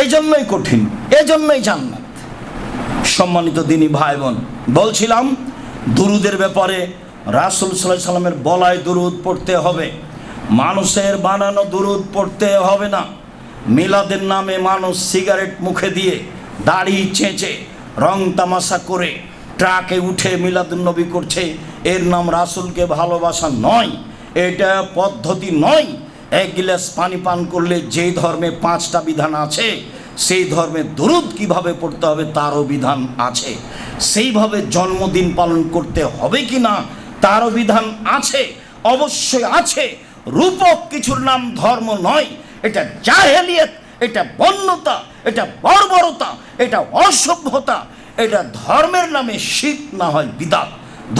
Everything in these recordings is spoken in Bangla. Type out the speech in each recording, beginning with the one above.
এই জন্যই কঠিন এই জন্যই জান্নাত। সম্মানিত দিনী ভাই বোন বলছিলাম, দুরুদের ব্যাপারে রাসুল সাল্লাহ সাল্লামের বলায় দুরুদ পড়তে হবে। মানুষের বানানো দুরুদ পড়তে হবে না। মিলাদের নামে মানুষ সিগারেট মুখে দিয়ে দাড়ি চেঁচে, রং তামাশা করে ট্রাকে উঠে মিলাদুন্নবী করছে। এর নাম রাসুলকে ভালোবাসা নয়, এটা পদ্ধতি নয়। এক গিলাস পানি পান করলে যেই ধর্মে পাঁচটা বিধান আছে, সেই ধর্মে দুরুদ কীভাবে পড়তে হবে তারও বিধান আছে। সেইভাবে জন্মদিন পালন করতে হবে কি না, তারও বিধান আছে, অবশ্যই আছে। রূপক কিছুর নাম ধর্ম নয়, এটা জাহেলিয়ত, এটা বন্যতা, এটা বর্বরতা, এটা অসভ্যতা, এটা ধর্মের নামে শিখ না হয় বিদাত,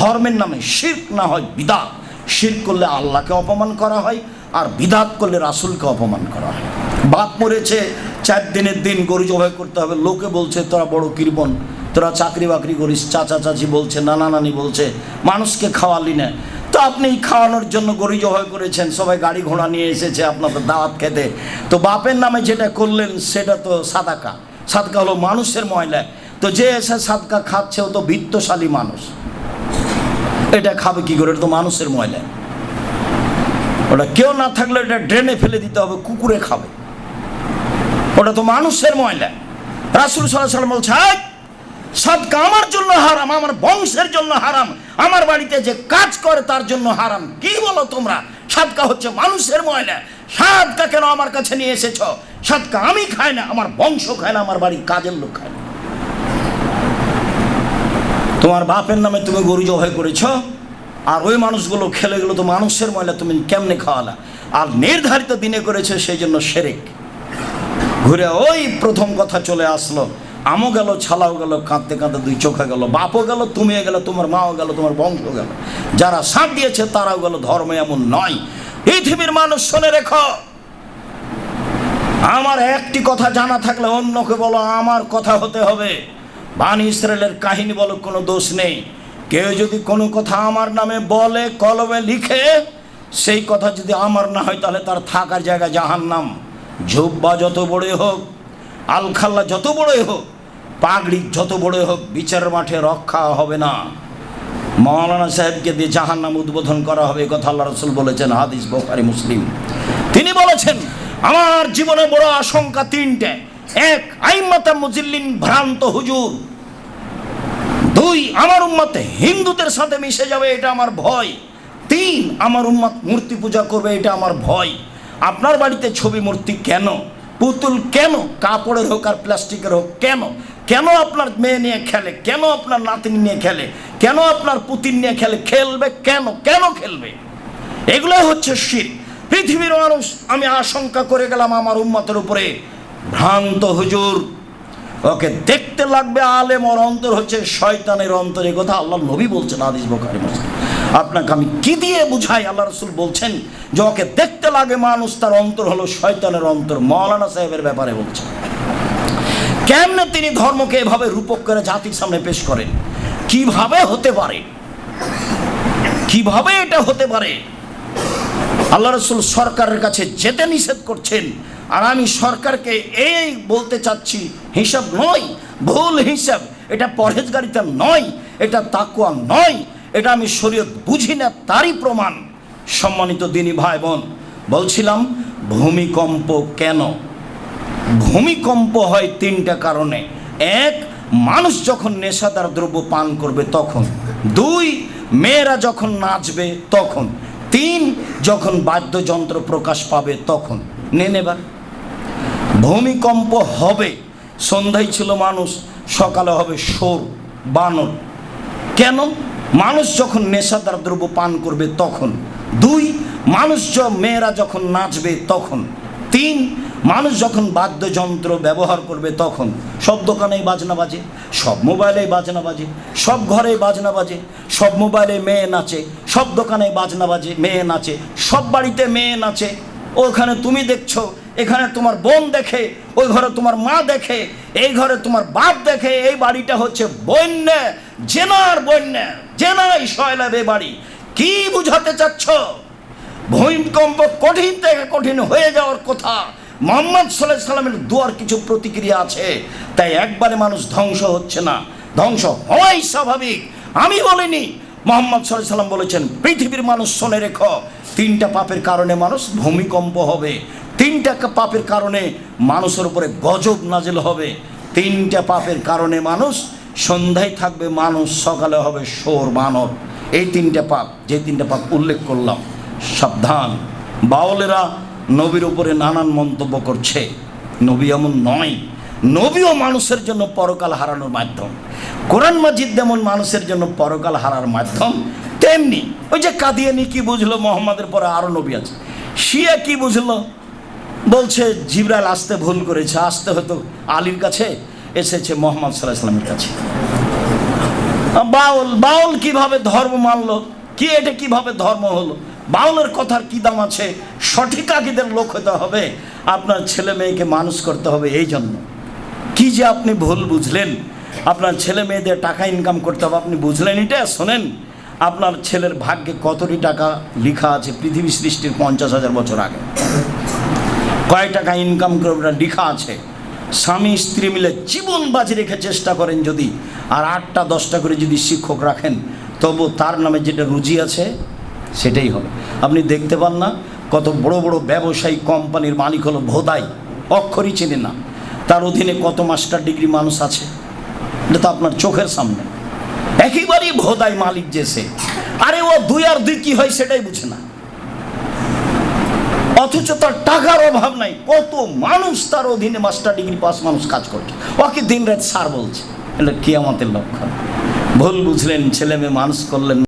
ধর্মের নামে শিখ না হয় বিদাত। শির করলে আল্লাহকে অপমান করা হয় আর বিদাত করলে রাসুলকে অপমান করা হয়। বাপ মরেছে, চার দিনের দিন গরু জবাই করতে হবে। লোকে বলছে, তোরা বড় কৃপন তোরা চাকরি বাকরি করিস। চাচা চাচি বলছে, নানা নানি বলছে, মানুষকে খাওয়ালি না। তো আপনি খাওয়ানোর জন্য গরু জবাই করেছেন, সবাই গাড়ি ঘোড়া নিয়ে এসেছে আপনাদের দাওয়াত খেতে। তো বাপের নামে যেটা করলেন, সেটা তো সাদাকা। সাদকা হলো মানুষের ময়লা। তো যে এসে সাদকা খাচ্ছে, ও তো বিত্তশালী মানুষ। এটা খাবে কি করে? এটা তো মানুষের ময়লা। ওটা কেউ না থাকলে ওটা ড্রেনে ফেলে দিতে হবে কুকুরে খাবে। ওটা তো মানুষের ময়লা। রাসুল সাল্লাম বলছে "হাই, সাদকা আমার জন্য হারাম আমার বংশের জন্য হারাম আমার বাড়িতে যে কাজ করে তার জন্য হারাম। কি বলো তোমরা? সাদকা হচ্ছে মানুষের ময়লা। সাদকা কেন আমার কাছে নিয়ে এসেছ? সাদকা আমি খাই না আমার বংশ খায় না আমার বাড়ির কাজের লোক খায় না। তোমার বাপের নামে তুমি গরু জবাই করেছ আর ওই মানুষগুলো খেলে গেলো তো মানুষের ময়লা, তুমি কেমনে খাওয়ালা? আর নির্ধারিত দিনে করেছে সেই জন্য সেরেক। ঘুরে ওই প্রথম কথা চলে আসলো, আমও গেল, ছালাও গেল, কাঁদতে কাঁদতে দুই চোখে গেল, বাপও গেল, তুমিও গেল, তোমার মাও গেল, তোমার বংশ গেল। যারা সাথ দিয়েছে তারাও গেল, ধর্ম এমন নয়। পৃথিবীর মানুষ, শুনে রেখো। আমার একটি কথা জানা থাকলে অন্যকে বলো, আমার কথা হতে হবে। বানি ইসরায়েলের কাহিনী বলো, কোনো দোষ নেই। কেউ যদি কোনো কথা আমার নামে বলে, কলমে লিখে, সেই কথা যদি আমার না হয়, তাহলে তার থাকার জায়গা জাহান নাম ঝোপবা যত বড়ই হোক, আলখাল্লা যত বড়ই হোক, পাগড়ি যত বড়ই হোক, বিচার মাঠে রক্ষা হবে না। মৌলানা সাহেবকে দিয়ে জাহান নাম উদ্বোধন করা হবে কথা আল্লাহ রসুল বলেছেন, হাদিস বোখারি, মুসলিম। তিনি বলেছেন, আমার জীবনে বড় আশঙ্কা তিনটে। এক আইমাতা মুজিল্লিন ভ্রান্ত হুজুর। দুই, আমার উম্মত হিন্দুদের সাথে মিশে যাবে, এটা আমার ভয়। তিন, আমার উম্মত মূর্তি পূজা করবে, এটা আমার ভয়। আপনার বাড়িতে ছবি মূর্তি কেন? পুতুল কেন? কাপড়ের হোক আর প্লাস্টিকের হোক, কেন? কেন আপনার মেয়ে নিয়ে খেলে? কেন আপনার নাতিনি নিয়ে খেলে? কেন আপনার পুতিন নিয়ে খেলে? খেলবে কেন? কেন খেলবে? এগুলো হচ্ছে শির। পৃথিবীর মানুষ, আমি আশঙ্কা করে গেলাম আমার উম্মতের উপরে। ভ্রান্ত হুজুর ওকে, দেখতে লাগবে আলেম ওর অন্তর হচ্ছে শয়তানের অন্তর। কথা আল্লাহ নবী বলছেন আদিস মুসলিম। আপনাকে আমি কি দিয়ে বুঝাই? আল্লাহ রসুল বলছেন যে ওকে দেখতে লাগে মানুষ তার অন্তর হলো শয়তানের অন্তর, মৌলানা সাহেবের ব্যাপারে বলছেন। কেমনে তিনি ধর্মকে এভাবে রূপক করে জাতির সামনে পেশ করেন? কীভাবে হতে পারে? কীভাবে এটা হতে পারে? আল্লাহ রসুল সরকারের কাছে যেতে নিষেধ করছেন আর আমি সরকারকে এই বলতে চাচ্ছি, হিসাব নয়, ভুল হিসাব। এটা পরহেজগারিতা নয়, এটা তাকুয়া নয়, এটা আমি শরীয়ত বুঝি না, তারই প্রমাণ। সম্মানিত দিনী ভাই বোন বলছিলাম, ভূমিকম্প কেন? ভূমিকম্প হয় তিনটা কারণে। এক, মানুষ যখন নেশাদার দ্রব্য পান করবে তখন। দুই, মেয়েরা যখন নাচবে তখন। তিন, যখন বাদ্যযন্ত্র প্রকাশ পাবে তখন। নেন এবার। ভূমিকম্প হবে, সন্ধ্যায় ছিল মানুষ, সকালে হবে সোর, বানর। কেন? মানুষ যখন নেশাদার দ্রব্য পান করবে তখন। দুই, মানুষ মেয়েরা যখন নাচবে তখন। তিন, মানুষ যখন বাদ্যযন্ত্র ব্যবহার করবে তখন। সব দোকানেই বাজনা বাজে, সব মোবাইলেই বাজনা বাজে, সব ঘরেই বাজনা বাজে, সব মোবাইলে মেয়ে নাচে, সব দোকানে বাজনা বাজে, মেয়ে নাচে, সব বাড়িতে মেয়ে নাচে। ওখানে তুমি দেখছ এখানে তোমার বোন দেখে, ওই ঘরে তোমার মা দেখে, এই ঘরে তোমার বাপ দেখে, এই বাড়িটা হচ্ছে বন্যা, জেনার বন্যা, জেনাই শয়লাবে বাড়ি। কি বুঝাতে চাচ্ছ? ভূমিকম্প কঠিন থেকে কঠিন হয়ে যাওয়ার কথা। মোহাম্মদ সাল্লাহ সাল্লামের দুয়ার কিছু প্রতিক্রিয়া আছে, তাই একবারে মানুষ ধ্বংস হচ্ছে না। ধ্বংস হওয়াই স্বাভাবিক। আমি বলিনি মোহাম্মদ সাল্লাহ সাল্লাম বলেছেন, পৃথিবীর মানুষ শোনে রেখো, তিনটা পাপের কারণে মানুষ ভূমিকম্প হবে। তিনটা পাপের কারণে মানুষের উপরে গজব নাজেল হবে। তিনটা পাপের কারণে মানুষ সন্ধ্যায় থাকবে, মানুষ সকালে হবে সোর বানর। এই তিনটা পাপ, যে তিনটা পাপ উল্লেখ করলাম, সাবধান। বাউলেরা নবীর উপরে নানান মন্তব্য করছে। নবী এমন নয়। নবীও মানুষের জন্য পরকাল হারানোর মাধ্যম। কোরআন মাজিদ যেমন মানুষের জন্য পরকাল হারার মাধ্যম, তেমনি ওই যে কাদিয়ানি কি বুঝলো, মোহাম্মদের পরে আরও নবী আছে। শিয়া কি বুঝলো? বলছে, জিব্রাইল আসতে ভুল করেছে, আসতে হয়তো আলীর কাছে এসেছে, মোহাম্মদ সাল্লাহ সাল্লামের কাছে। বাউল বাউল কীভাবে ধর্ম মানলো? কি এটা কীভাবে ধর্ম হলো? বাউলের কথার কি দাম আছে? সঠিক আকিদের লোক হতে হবে। আপনার ছেলে মেয়েকে মানুষ করতে হবে, এই জন্য। কি যে আপনি ভুল বুঝলেন? আপনার ছেলে মেয়েদের টাকা ইনকাম করতে হবে, আপনি বুঝলেন এটা? শোনেন, আপনার ছেলের ভাগ্যে কতটি টাকা লেখা আছে পৃথিবী সৃষ্টির পঞ্চাশ হাজার বছর আগে? কয় টাকা ইনকাম করে ওটা লেখা আছে? স্বামী স্ত্রী মিলে জীবন বাজি রেখে চেষ্টা করেন যদি, আর আটটা দশটা করে যদি শিক্ষক রাখেন তবু তার নামে যেটা রুজি আছে, সেটাই হবে। আপনি দেখতে পান না, কত বড় বড় ব্যবসায়ী কোম্পানির মালিক হলো ভোদাই। অক্ষরই চেনে না। তার অধীনে কত মাস্টার ডিগ্রি মানুষ আছে? এটা তো আপনার চোখের সামনে। একেবারেই ভোদাই মালিক যে সে। আরে ও দুই আর দুই কি হয় সেটাই বুঝে না। অথচ তার টাকার অভাব নাই। কত মানুষ তার অধীনে মাস্টার ডিগ্রি পাস মানুষ কাজ করছে। ওকে দিন রাত সার বলছে। এটা কি আমাদের লক্ষণ। ভুল বুঝলেন ছেলে মেয়ে মানুষ করলেন